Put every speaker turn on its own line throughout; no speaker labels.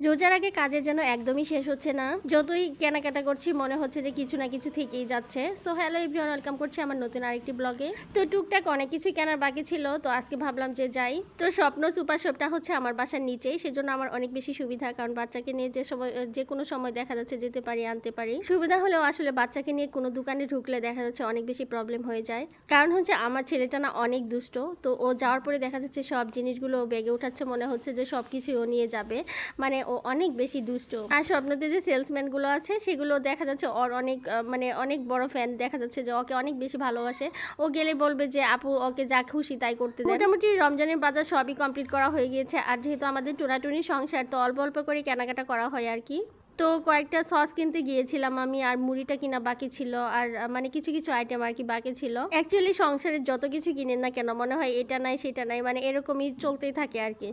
রোজার আগে কাজের যেন একদমই শেষ হচ্ছে না। যতই কেনাকাটা করছি, মনে হচ্ছে যে কিছু না কিছু থেকেই যাচ্ছে। সো হ্যালো এভরিওয়ান ওয়েলকাম করছি আমার নতুন আরেকটি ব্লগে তো টুকটাক অনেক কিছুই কেনার বাকি ছিল, তো আজকে ভাবলাম যে যাই। তো স্বপ্ন সুপার শপটা হচ্ছে আমার বাসার নিচেই, সেজন্য আমার অনেক বেশি সুবিধা, কারণ বাচ্চাকে নিয়ে যে সময়, যে কোনো সময় দেখা যাচ্ছে যেতে পারি, আনতে পারি। সুবিধা হলেও আসলে বাচ্চাকে নিয়ে কোনো দোকানে ঢুকলে দেখা যাচ্ছে অনেক বেশি প্রবলেম হয়ে যায়। কারণ হচ্ছে আমার ছেলেটা না অনেক দুষ্ট, তো ও যাওয়ার পরে দেখা যাচ্ছে সব জিনিসগুলো বেগে উঠাচ্ছে, মনে হচ্ছে যে সব কিছুই ও নিয়ে যাবে। মানে ও অনেক বেশি দুষ্ট। আর স্বপ্নতে যে সেলসম্যানগুলো আছে, সেগুলো দেখা যাচ্ছে ওর অনেক মানে অনেক বড় ফ্যান দেখা যাচ্ছে যে ওকে অনেক বেশি ভালোবাসে। ও গেলে বলবে যে, আপু, ওকে যা খুশি তাই করতে মোটামুটি রমজানের বাজার সবই কমপ্লিট করা হয়ে গিয়েছে। আর যেহেতু আমাদের টোনাটুনি সংসার, তো অল্প অল্প করে কেনাকাটা করা হয় আর কি। তো কয়েকটা সস কিনতে গিয়েছিলাম আমি আর মুড়িটা কিনা বাকি ছিল আর মানে কিছু কিছু আইটেম আর কি বাকি ছিল। অ্যাকচুয়ালি সংসারের যত কিছু কিনেন না কেন মনে হয় এটা নাই সেটা নাই মানে এরকমই চলতেই থাকে আর কি।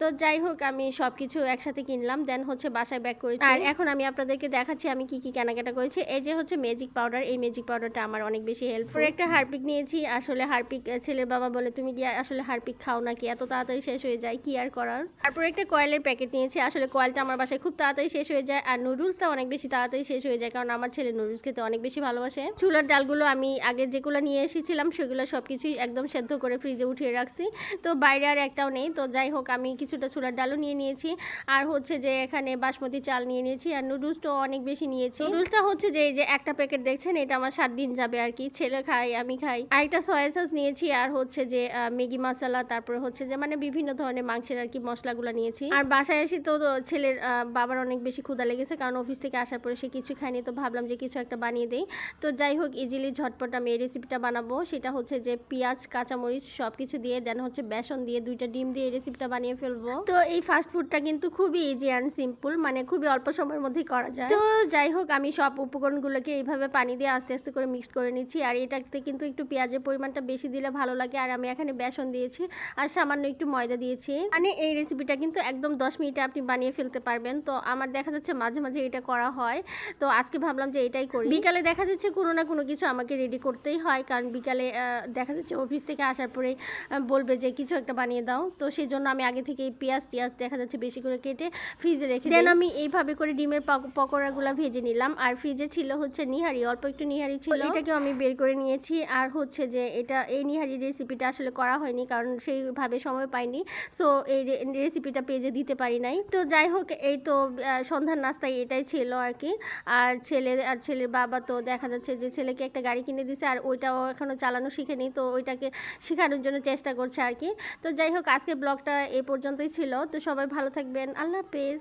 তো যাই হোক আমি সব কিছু একসাথে কিনলাম দেন হচ্ছে বাসায় ব্যাক করেছি। আর এখন আমি আপনাদেরকে দেখাচ্ছি আমি কি কি কেনাকাটা করেছি। এই যে হচ্ছে ম্যাজিক পাউডার এই ম্যাজিক পাউডারটা আমার অনেক বেশি হেল্পফুল একটা হারপিক নিয়েছি আসলে হারপিক ছেলের বাবা বলে তুমি কি আসলে হারপিক খাও নাকি? এত তাড়াতাড়ি শেষ হয়ে যায় কি আর করার? তারপর একটা কয়েলের প্যাকেট নিয়েছি আসলে কয়েলটা আমার বাসায় খুব তাড়াতাড়ি শেষ হয়ে যায় আর নুডলসটা অনেক বেশি তাড়াতাড়ি শেষ হয়ে যায়, কারণ আমার ছেলে নুডলস খেতে অনেক বেশি ভালোবাসে। চুলার ডালগুলো আমি আগে যেগুলো নিয়ে এসেছিলাম, সেগুলো সব কিছুই একদম সেদ্ধ করে ফ্রিজে উঠিয়ে রাখছি। তো বাইরে আর একটাও নেই, তো যাই হোক, আমি কিছুটা চুলার ডালও নিয়ে নিয়েছি। আর হচ্ছে যে এখানে বাসমতি চাল নিয়ে নিয়েছি, আর নুডলসটাও অনেক বেশি নিয়েছি। নুডলসটা হচ্ছে যে, এই যে একটা প্যাকেট দেখছেন, এটা আমার সাত দিন যাবে আর কি, ছেলে খাই আমি খাই। আর একটা সয়া সস নিয়েছি, আর হচ্ছে যে ম্যাগি মশলা, তারপরে হচ্ছে যে মানে বিভিন্ন ধরনের মাংসের আর কি মশলাগুলো নিয়েছি। আর বাসায় এসে তো ছেলের বাবার অনেক বেশি ক্ষুধা লেগেছে কারণ অফিস থেকে আসার পরে সে কিছু খায়নি তো ভাবলাম যে কিছু একটা বানিয়ে দেই। তো যাই হোক ইজিলি ঝটপট আমি এই রেসিপিটা বানাবো। সেটা হচ্ছে যে পেঁয়াজ কাঁচামরিচ সব কিছু দিয়ে দেন হচ্ছে বেসন দিয়ে দুইটা ডিম দিয়ে এই রেসিপিটা বানিয়ে ফেলব। তো এই ফাস্ট ফুডটা কিন্তু খুবই ইজি অ্যান্ড সিম্পল মানে খুবই অল্প সময়ের মধ্যেই করা যায়। তো যাই হোক আমি সব উপকরণগুলোকে এইভাবে পানি দিয়ে আস্তে আস্তে করে মিক্স করে নিচ্ছি আর এটাতে কিন্তু একটু পেঁয়াজের পরিমাণটা বেশি দিলে ভালো লাগে আর আমি এখানে বেসন দিয়েছি আর সামান্য একটু ময়দা দিয়েছি। মানে এই রেসিপিটা কিন্তু একদম দশ মিনিটে আপনি বানিয়ে ফেলতে পারবেন। তো আমার দেখা যাচ্ছে মাঝে মাঝে এটা করা হয়। তো আজকে ভাবলাম যে এটাই করি। বিকালে দেখা যাচ্ছে কোনো না কোনো কিছু আমাকে রেডি করতেই হয় কারণ বিকালে দেখা যাচ্ছে অফিস থেকে আসার পরে বলবে যে কিছু একটা বানিয়ে দাও। তো সেই জন্য আমি আগে থেকে এই পেঁয়াজ টিয়াজ দেখা যাচ্ছে বেশি করে কেটে ফ্রিজে রেখে দেন আমি এইভাবে করে ডিমের পক- পকোড়াগুলো ভেজে নিলাম। আর ফ্রিজে ছিল হচ্ছে নিহারি অল্প একটু নিহারি ছিল। এটাকেও আমি বের করে নিয়েছি। আর হচ্ছে যে এটা এই নিহারি রেসিপিটা আসলে করা হয়নি কারণ সেইভাবে সময় পাইনি। সো এই রেসিপিটা পেজে দিতে পারি নাই। তো যাই হোক এই তো সন্ধ্যার নাস্তায় এটাই ছিল আর কি আর ছেলে, আর ছেলের বাবা তো দেখা যাচ্ছে যে ছেলেকে একটা গাড়ি কিনে দিছে আর ওইটাও এখনও চালানো শিখেনি, তো ওইটাকে শেখানোর জন্য চেষ্টা করছে আর কি তো যাই হোক আজকে ব্লগটা এ পর্যন্তই ছিল। তো সবাই ভালো থাকবেন। আল্লাহ হাফেজ।